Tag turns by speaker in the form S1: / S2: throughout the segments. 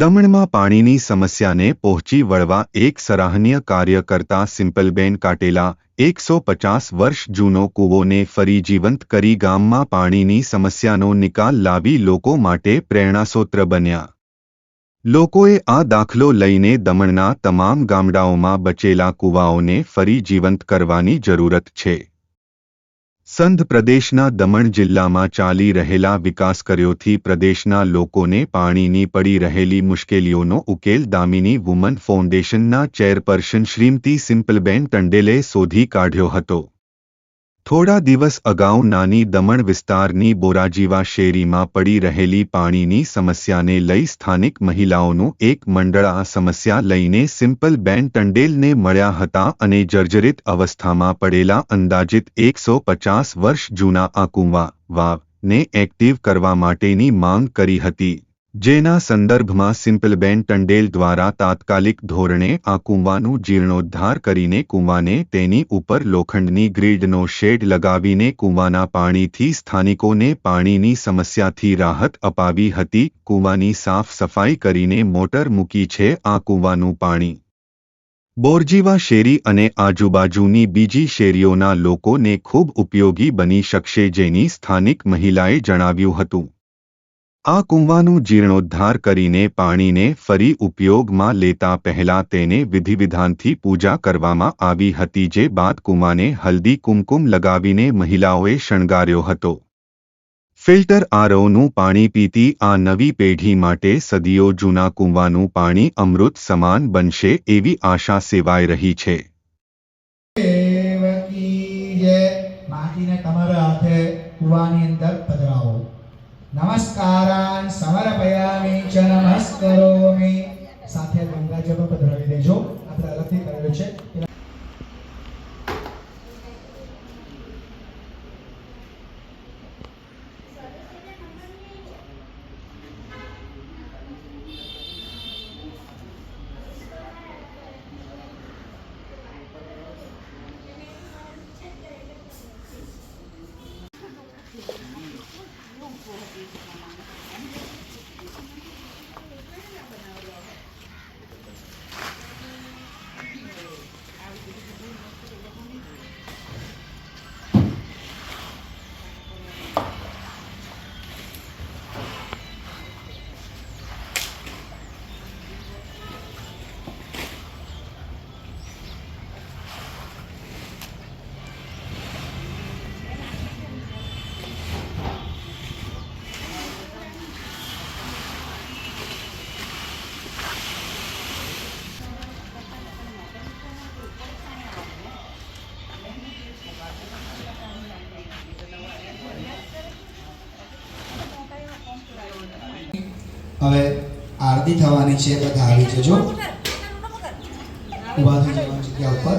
S1: દમણમાં પાણીની સમસ્યાને પહોંચી વળવા એક સરાહનીય કાર્ય કરતા સિમ્પલબેન કાટેલા, એકસો પચાસ વર્ષ જૂનો કૂવોને ફરી જીવંત કરી ગામમાં પાણીની સમસ્યાનો નિકાલ લાવી લોકો માટે પ્રેરણાસોત્ર બન્યા. લોકોએ આ દાખલો લઈને દમણના તમામ ગામડાઓમાં બચેલા કૂવાઓને ફરી જીવંત કરવાની જરૂરત છે. સંધ પ્રદેશના દમણ જિલ્લામાં ચાલી રહેલા વિકાસ કર્યોથી પ્રદેશના લોકોને પાણીની પડી રહેલી મુશ્કેલીઓનો ઉકેલ દામિની વુમન ફાઉન્ડેશનના ચેરપર્સન શ્રીમતી સિમ્પલબેન ટંડેલે શોધી કાઢ્યો હતો. થોડા દિવસ અગાઉ નાની દમણ વિસ્તારની બોરાજીવા શેરીમાં પડી રહેલી પાણીની સમસ્યાને લઈ સ્થાનિક મહિલાઓનું એક મંડળ આ સમસ્યા લઈને સિમ્પલ બેન ટંડેલને મળ્યા હતા અને જર્જરિત અવસ્થામાં પડેલા અંદાજિત એકસો પચાસ વર્ષ જૂના આ કુંવા વાવને એક્ટિવ કરવા માટેની માંગ કરી હતી. જેના સંદર્ભમાં સિમ્પલબેન ટંડેલ દ્વારા તાત્કાલિક ધોરણે આ કૂવાનું જીર્ણોદ્ધાર કરીને કૂવાને તેની ઉપર લોખંડની ગ્રીડનો શેડ લગાવીને કૂવાના પાણીથી સ્થાનિકોને પાણીની સમસ્યાથી રાહત અપાવી હતી. કૂવાની સાફ સફાઈ કરીને મોટર મૂકી છે આ કૂવાનું પાણી. બોરજીવા શેરી અને આજુબાજુની બીજી શેરીઓના લોકોને ખૂબ ઉપયોગી બની શકશે, જેની સ્થાનિક મહિલાએ જણાવ્યું હતું. આ કૂવાનું જીર્ણોદ્ધાર કરીને પાણીને ફરી ઉપયોગમાં લેતા પહેલા તેને વિધિવિધાનથી પૂજા કરવામાં આવી હતી, જે બાદ કૂવાને હલ્દી કુમકુમ લગાવીને મહિલાઓએ શણગાર્યો હતો. ફિલ્ટર આરઓનું પાણી પીતી આ નવી પેઢી માટે સદીઓ જૂના કૂવાનું પાણી અમૃત સમાન બનશે એવી આશા સેવાઈ રહી છે.
S2: કુવાની અંદર પધરાવો. નમસ્કારાન સમર્પયામિ ચ નમસ્કરોમિ. સાથે ગંગા જળ પધરાવી દેજો. આપણે અલગથી કરેલું છે. હવે આરતી થવાની છે બધા આવી જજો. ઊભા થઈ જવાની જગ્યા ઉપર.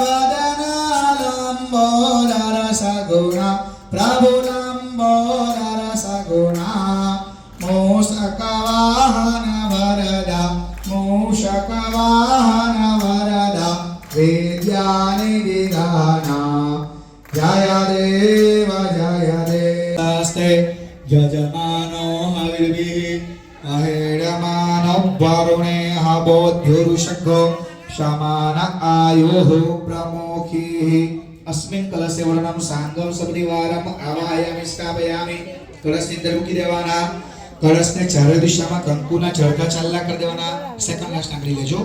S2: હવિર્ભિः અહેડમાનો વરુણે બોધ્યુરુષઘો સમાન આયુઃ પ્રમુખીः અસ્મિન કલશે વર્ણમ સાંગમ સબરીવારમ આવાહયામિ સ્થાપયામિ કળશની અંદર મૂકી દેવાના કળશને ચારે દિશામાં કંકુના ચરખા ચાલલા કરી દેવાના સેકન્ડ લાસ્ટ આંગળી લેજો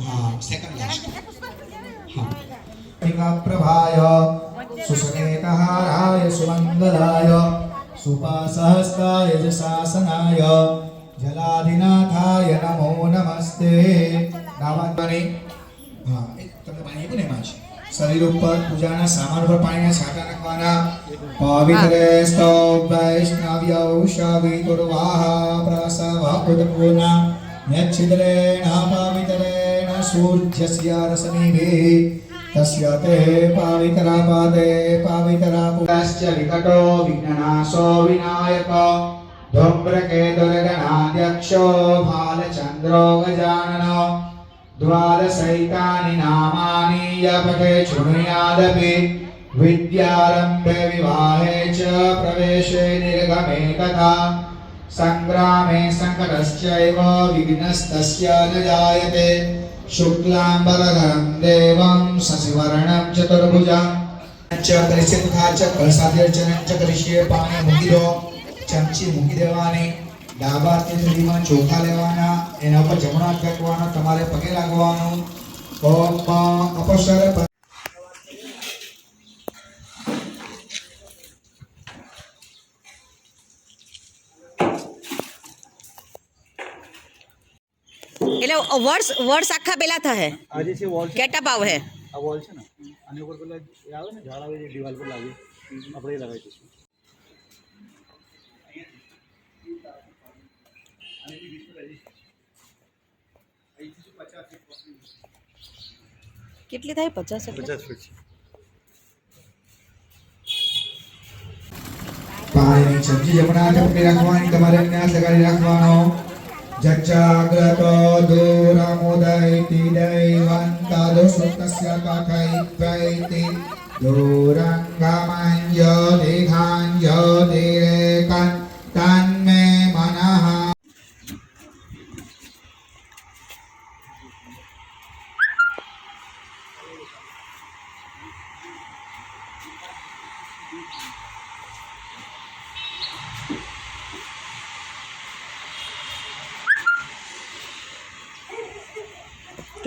S2: હા સેકન્ડ લાસ્ટ હા પ્રભાય સુમંગલાય જ શાસનાય જલાધિનાથાય નમો નમસ્તે નાવાની હા તમને પાણી આપ્યું ને એમાં જ શરીર ઉપર પૂજાના સામાન ઉપર પાણીના છાંટા નાખવાના પવિત્ર સ્તવ વૈષ્ણવ્યૌ શવિતુર્વાહ પ્રસવ ઉદપૂર્ણા નેચ્છિદ્રેણ પવિત્રેણ સૂર્યસ્ય રસનિભિः तस्य ते पावितरापादे पावितरापुरश्च विकटो विघ्ननाशो विनायक धूम्रके दुर्गणाध्यक्षो भालचन्द्रो गजाननो द्वादशैतानि नामानि यपठे शृणुयादपि विद्यारम्भे विवाहे च प्रवेशे निर्गमे तथा सङ्ग्रामे सङ्कटश्चैव विघ्नस्तस्य न जायते शुक्लाम्बरधरं देवं शशिवर्णं चतुर्भुजं च करिष्ये तथा च कलशाध्यर्चनं च करिष्ये पाणी મૂકી દો ચમચી મૂકી દેવાની ડાબા હાથની થેલીમાં ચોખા લેવાના એના ઉપર જમણો હાથ ફેંકવાનો તમારે પગે લાગવાનું ઓમ અપસર
S3: વર્ષ વર્ષ આખા પેલા થશે
S4: આ જે છે વોલ છે
S3: કેટલા ભાવ હે
S4: આ વોલ છે ને આની ઉપર પેલા એ આવે ને ઝાડ આવે છે દિવાલ પર લાગે આપણે એ લગાવી દઈશું
S3: કેટલી થાય પચાસ એટલે
S4: પચાસ ફીટ છે
S2: પાણીની ચમચી જમણા હાથે પકડી રાખવાની તમારે એમને હાથ લગાડી રાખવાનો જજાગ્રતો દૂરમુદૈતિ દૈવંતાદો સુતસ્ય કથૈત્વૈતિ દૂરંગમંજોતિઘાંજોતિરેકં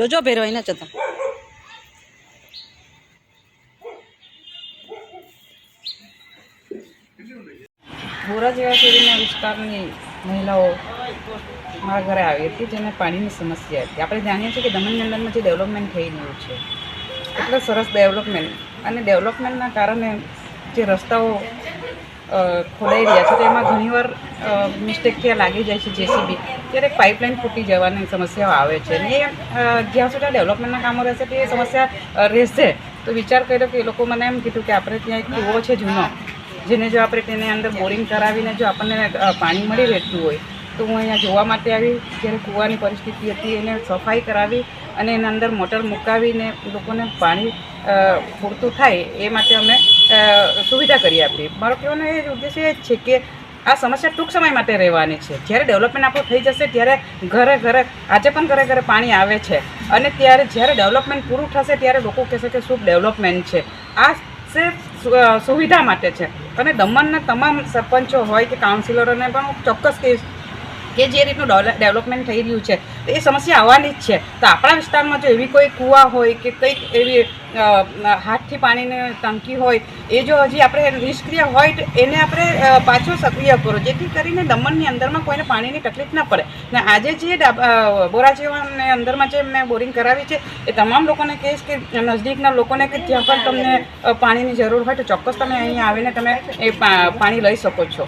S3: જોજો ભેરો એને જતા.
S5: બોરા જેવા શેરીના વિસ્તારની મહિલાઓ મારા ઘરે આવી હતી, જેને પાણીની સમસ્યા હતી. આપણે જાણીએ છીએ કે દમણની અંદરમાં જે ડેવલપમેન્ટ થઈ રહ્યું છે, એટલે સરસ ડેવલપમેન્ટ. અને ડેવલપમેન્ટના કારણે જે રસ્તાઓ ખોલાઈ રહ્યા છે, તો એમાં ઘણીવાર મિસ્ટેક થયા લાગી જાય છે, જેસીબી. ત્યારે એક પાઇપલાઇન ફૂટી જવાની સમસ્યાઓ આવે છે ને જ્યાં સુધી ડેવલપમેન્ટના કામો રહેશે તો સમસ્યા રહેશે. તો વિચાર કર્યો કે એ લોકો મને એમ કીધું કે આપણે ત્યાં એક કૂવો છે જૂનો, જેને જો આપણે તેને અંદર બોરિંગ કરાવીને જો આપણને પાણી મળી રહેતું હોય, તો હું અહીંયા જોવા માટે આવી, જ્યારે કૂવાની પરિસ્થિતિ હતી એને સફાઈ કરાવી અને એના અંદર મોટર મુકાવીને લોકોને પાણી પૂરતું થાય એ માટે અમે સુવિધા કરી આપી. મારો કહેવાનો એ ઉદ્દેશ્ય એ જ છે કે આ સમસ્યા ટૂંક સમય માટે રહેવાની છે. જ્યારે ડેવલપમેન્ટ આપણું થઈ જશે ત્યારે ઘરે ઘરે, આજે પણ ઘરે ઘરે પાણી આવે છે. અને ત્યારે જ્યારે ડેવલપમેન્ટ પૂરું થશે ત્યારે લોકો કહેશે કે શું ડેવલપમેન્ટ છે. આ સિર્ફ સુવિધા માટે છે. અને દમણના તમામ સરપંચો હોય કે કાઉન્સિલરોને પણ હું ચોક્કસ કહીશ કે જે રીતનું ડેવલપમેન્ટ થઈ રહ્યું છે, તો એ સમસ્યા આવવાની જ છે. તો આપણા વિસ્તારમાં જો એવી કોઈ કૂવા હોય કે કંઈક એવી હાથથી પાણીની ટંકી હોય, એ જો હજી આપણે નિષ્ક્રિય હોય તો એને આપણે પાછો સક્રિય કરો. જેથી કરીને દમણની અંદરમાં કોઈને પાણીની તકલીફ ન પડે. ને આજે જે બોરાજીવાને અંદરમાં જે મેં બોરિંગ કરાવી છે, એ તમામ લોકોને કહીશ કે, નજદીકના લોકોને કે જ્યાં પણ તમને પાણીની જરૂર હોય તો ચોક્કસ તમે અહીંયા આવીને તમે એ પાણી લઈ શકો છો.